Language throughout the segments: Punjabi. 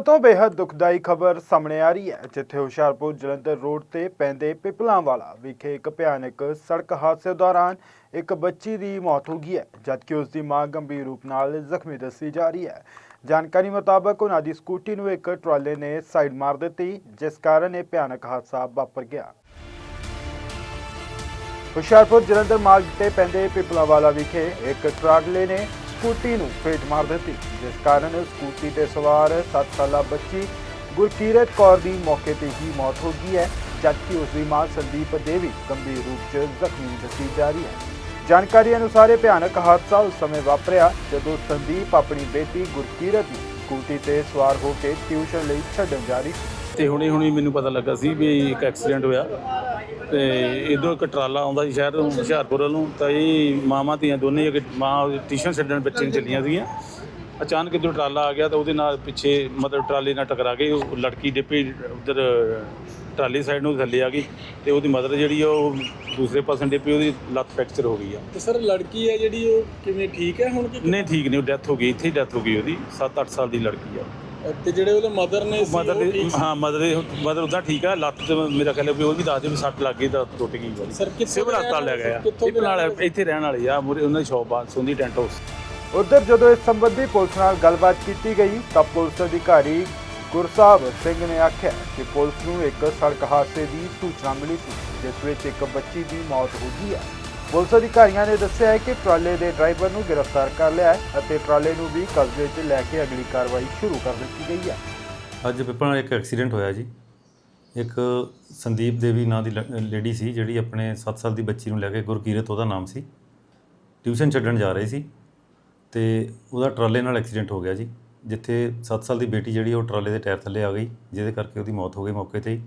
ਹੁਸ਼ਿਆਰਪੁਰ ਤੋਂ ਬੇहद ਦੁਖਦਾਈ ਖਬਰ ਸਾਹਮਣੇ ਆ ਰਹੀ ਹੈ, ਜਿੱਥੇ ਹੁਸ਼ਿਆਰਪੁਰ ਜਲੰਧਰ ਰੋਡ ਤੇ ਪੈਂਦੇ ਪਿਪਲਾਂ ਵਾਲਾ ਵਿਖੇ ਇੱਕ ਭਿਆਨਕ ਸੜਕ ਹਾਦਸੇ ਦੌਰਾਨ ਇੱਕ ਬੱਚੀ ਦੀ ਮੌਤ ਹੋ ਗਈ ਹੈ, ਜਦਕਿ ਉਸ ਦੀ ਮਾਂ ਗੰਭੀਰ ਰੂਪ ਨਾਲ ਜ਼ਖਮੀ ਦੱਸੀ ਜਾ ਰਹੀ ਹੈ। ਜਾਣਕਾਰੀ ਮੁਤਾਬਕ ਉਹਨਾਂ ਦੀ ਸਕੂਟੀ ਨੂੰ ਇੱਕ ਟਰਾਲੇ ਨੇ ਸਾਈਡ ਮਾਰ ਦਿੱਤੀ, ਜਿਸ ਕਾਰਨ ਇਹ ਭਿਆਨਕ ਹਾਦਸਾ ਵਾਪਰ ਗਿਆ। ਹੁਸ਼ਿਆਰਪੁਰ ਜਲੰਧਰ ਮਾਰਗ ਤੇ ਪੈਂਦੇ ਪਿਪਲਾਵਾਲਾ ਵਿਖੇ ਇੱਕ ਟਰਾਲੇ ਨੇ ਸਕੂਟੀ ਨੂੰ ਫੇਟ ਮਾਰ ਦਿੱਤੀ। ਜਿਸ ਕਾਰਨ ਸਕੂਟੀ ਤੇ ਸਵਾਰ 7 ਸਾਲਾ ਬੱਚੀ ਗੁਰਕੀਰਤ ਕੌਰ ਦੀ ਮੌਕੇ ਤੇ ਹੀ ਮੌਤ ਹੋ ਗਈ ਹੈ, ਜਦਕਿ ਉਸ ਦੀ ਮਾਂ ਸੰਦੀਪ ਦੇਵੀ ਗੰਭੀਰ ਰੂਪ 'ਚ ਜ਼ਖਮੀ ਦੱਸੀ ਜਾ ਰਹੀ ਹੈ। ਜਾਣਕਾਰੀ ਅਨੁਸਾਰ ਇਹ ਭਿਆਨਕ ਹਾਦਸਾ ਉਸ ਸਮੇਂ ਵਾਪਰਿਆ, ਜਦੋਂ ਸੰਦੀਪ ਆਪਣੀ ਬੇਟੀ ਗੁਰਕੀਰਤ ਨੂੰ ਸਕੂਟੀ ਤੇ ਸਵਾਰ ਹੋ ਕੇ ਟਿਊਸ਼ਨ ਲਈ ਛੱਡਣ ਜਾ ਰਹੀ ਸੀ। ਤੇ ਹੁਣੇ ਹੁਣੇ ਮੈਨੂੰ ਪਤਾ ਲੱਗਾ ਸੀ ਵੀ ਇੱਕ ਐਕਸੀਡੈਂਟ ਹੋਇਆ। ਤੇ ਇਧਰੋਂ ਇੱਕ ਟਰਾਲਾ ਆਉਂਦਾ ਸੀ ਸ਼ਹਿਰ ਤੋਂ ਹੁਸ਼ਿਆਰਪੁਰ ਵੱਲੋਂ ਤਾਂ ਇਹ ਮਾਮਾ ਧੀਆਂ ਦੋਨੇ ਇੱਕ ਮਾਂ ਟਿਊਸ਼ਨ ਛੱਡਣ ਬੱਚੇ ਨੂੰ ਚੱਲੀਆਂ ਸੀਗੀਆਂ। ਅਚਾਨਕ ਜਦੋਂ ਟਰਾਲਾ ਆ ਗਿਆ ਤਾਂ ਉਹਦੇ ਨਾਲ ਪਿੱਛੇ ਮਤਲਬ ਟਰਾਲੇ ਨਾਲ ਟਕਰਾ ਕੇ ਉਹ ਲੜਕੀ ਡਿੱਪੀ ਉਧਰ ਟਰਾਲੀ ਸਾਈਡ ਨੂੰ ਥੱਲੇ ਆ ਗਈ ਤੇ ਉਹਦੀ ਮਦਰ ਜਿਹੜੀ ਆ ਉਹ ਦੂਸਰੇ ਪਾਸੇ ਡਿੱਪੀ ਉਹਦੀ ਲੱਤ ਫ੍ਰੈਕਚਰ ਹੋ ਗਈ ਆ। ਤੇ ਸਰ ਲੜਕੀ ਹੈ ਜਿਹੜੀ ਉਹ ਕਿਵੇਂ ਠੀਕ ਹੈ ਹੁਣ ਕਿ ਨਹੀਂ ਠੀਕ ਨਹੀਂ ਉਹ ਡੈਥ ਹੋ ਗਈ ਇੱਥੇ ਹੀ ਡੈਥ ਹੋ ਗਈ ਉਹਦੀ 7-8 ਸਾਲ ਦੀ ਲੜਕੀ ਆ। ਤੇ ਜਿਹੜੇ ਉਹਦੇ ਮਦਰ ਨੇ ਮਦਰ ਦੇ? ਹਾਂ ਮਦਰ ਮਦਰ ਉਹਦਾ ਠੀਕ ਆ ਲੱਤ ਤੇ ਮੇਰਾ ਖਿਆਲ ਹੈ ਵੀ ਉਹ ਵੀ ਦੱਸਦੇ ਵੀ ਸੱਟ ਲੱਗ ਗਈ ਤਾਂ ਟੁੱਟ ਗਈ ਵਾਲੀ ਸਰ ਕਿੱਥੋਂ ਸਿਵਲ ਦੇ ਹਸਪਤਾਲ ਲੈ ਰਹਿਣ ਗਏ ਆ। ਕਿੱਥੋਂ ਇਹ ਨਾਲ? ਇੱਥੇ ਰਹਿਣ ਵਾਲੇ ਆ ਮੂਹਰੇ ਉਹਨਾਂ ਦੀ ਸ਼ੌਪ ਆ ਸੁੰਦੀ ਟੈਂਟ ਹਾਊਸ। ਉਧਰ ਜਦੋਂ ਇਸ ਸੰਬੰਧੀ ਪੁਲਿਸ ਨਾਲ ਗੱਲਬਾਤ ਕੀਤੀ ਗਈ ਤਾਂ ਪੁਲਿਸ ਅਧਿਕਾਰੀ ਗੁਰਸਾਹਿਬ ਸਿੰਘ ਨੇ ਆਖਿਆ ਕਿ ਪੁਲਿਸ ਨੂੰ ਇੱਕ ਸੜਕ ਹਾਦਸੇ ਦੀ ਸੂਚਨਾ ਮਿਲੀ ਸੀ ਜਿਸ ਵਿੱਚ ਇੱਕ ਬੱਚੀ ਦੀ ਮੌਤ ਹੋ ਗਈ ਹੈ ਪੁਲਿਸ ਅਧਿਕਾਰੀਆਂ ਨੇ ਦੱਸਿਆ ਹੈ ਕਿ ਟਰਾਲੇ ਦੇ ਡਰਾਈਵਰ ਨੂੰ ਗ੍ਰਿਫਤਾਰ ਕਰ ਲਿਆ ਹੈ ਅਤੇ ਟਰਾਲੇ ਨੂੰ ਵੀ ਕਬਜ਼ੇ 'ਚ ਲੈ ਕੇ ਅਗਲੀ ਕਾਰਵਾਈ ਸ਼ੁਰੂ ਕਰ ਦਿੱਤੀ ਗਈ ਹੈ। ਅੱਜ ਪਿੱਪਲ ਇੱਕ ਐਕਸੀਡੈਂਟ ਹੋਇਆ ਜੀ। ਇੱਕ ਸੰਦੀਪ ਦੇਵੀ ਨਾਂ ਦੀ ਲੇਡੀ ਸੀ ਜਿਹੜੀ ਆਪਣੇ 7 ਸਾਲ ਦੀ ਬੱਚੀ ਨੂੰ ਲੈ ਕੇ ਗੁਰਕੀਰਤ ਉਹਦਾ ਨਾਮ ਸੀ। ਟਿਊਸ਼ਨ ਛੱਡਣ ਜਾ ਰਹੀ ਸੀ ਤੇ ਉਹਦਾ ਟਰਾਲੇ ਨਾਲ ਐਕਸੀਡੈਂਟ ਹੋ ਗਿਆ ਜੀ, ਜਿੱਥੇ 7 ਸਾਲ ਦੀ ਬੇਟੀ ਜਿਹੜੀ ਉਹ ਟਰਾਲੇ ਦੇ ਟਾਇਰ ਥੱਲੇ ਆ ਗਈ, ਜਿਹਦੇ ਕਰਕੇ ਉਹਦੀ ਮੌਤ ਹੋ ਗਈ ਮੌਕੇ ਤੇ ਹੀ।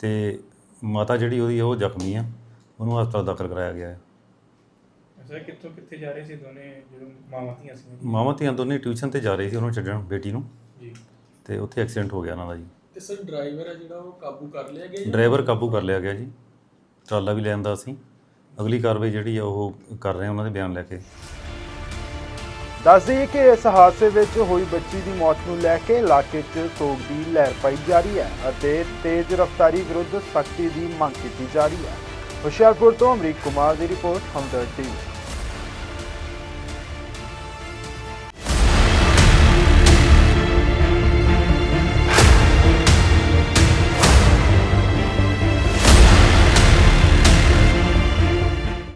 ਤੇ ਮਾਤਾ ਜਿਹੜੀ ਉਹਦੀ ਉਹ ਜ਼ਖਮੀ ਆ। ਉਹਨੂੰ ਹਸਪਤਾਲ ਦਾਖਲ ਕਰਾਇਆ ਗਿਆ ਹੈ। ਸਰ ਕਿੱਥੋਂ ਕਿੱਥੇ ਜਾ ਰਹੇ ਸੀ ਦੋਨੇ ਜਦੋਂ ਮਾਵਾਂ ਧੀਆਂ ਸੀ ਮਾਵਾਂ ਧੀਆਂ ਦੋਨੇ ਟਿਊਸ਼ਨ ਤੇ ਜਾ ਰਹੀ ਸੀ ਉਹਨੂੰ ਛੱਡਣ ਬੇਟੀ ਨੂੰ। ਜੀ। ਤੇ ਉੱਥੇ ਐਕਸੀਡੈਂਟ ਹੋ ਗਿਆ ਉਹਨਾਂ ਦਾ ਜੀ। ਤੇ ਸਰ ਡਰਾਈਵਰ ਹੈ ਜਿਹੜਾ ਉਹ ਕਾਬੂ ਕਰ ਲਿਆ ਗਿਆ ਜਾਂ- ਡਰਾਈਵਰ ਕਾਬੂ ਕਰ ਲਿਆ ਗਿਆ ਜੀ। ਟਰਾਲਾ ਵੀ ਲੈਂਦਾ ਅਸੀਂ ਅਗਲੀ ਕਾਰਵਾਈ ਜਿਹੜੀ ਆ ਉਹ ਕਰ ਰਹੇ ਹਾਂ ਉਹਨਾਂ ਦੇ ਬਿਆਨ ਲੈ ਕੇ। ਦੱਸ ਦਈਏ ਕਿ ਇਸ ਹਾਦਸੇ ਵਿੱਚ ਹੋਈ ਬੱਚੀ ਦੀ ਮੌਤ ਨੂੰ ਲੈ ਕੇ ਇਲਾਕੇ 'ਚ ਸੋਗ ਦੀ ਲਹਿਰ ਪਾਈ ਜਾ ਰਹੀ ਹੈ ਅਤੇ ਤੇਜ਼ ਰਫ਼ਤਾਰੀ ਵਿਰੁੱਧ ਸਖਤੀ ਦੀ ਮੰਗ ਕੀਤੀ ਜਾ ਰਹੀ ਹੈ। ਹੁਸ਼ਿਆਰਪੁਰ ਤੋਂ ਅਮਰੀਕ ਕੁਮਾਰ ਦੀ ਰਿਪੋਰਟ ਹਮਦਰਦ ਟੀਵੀ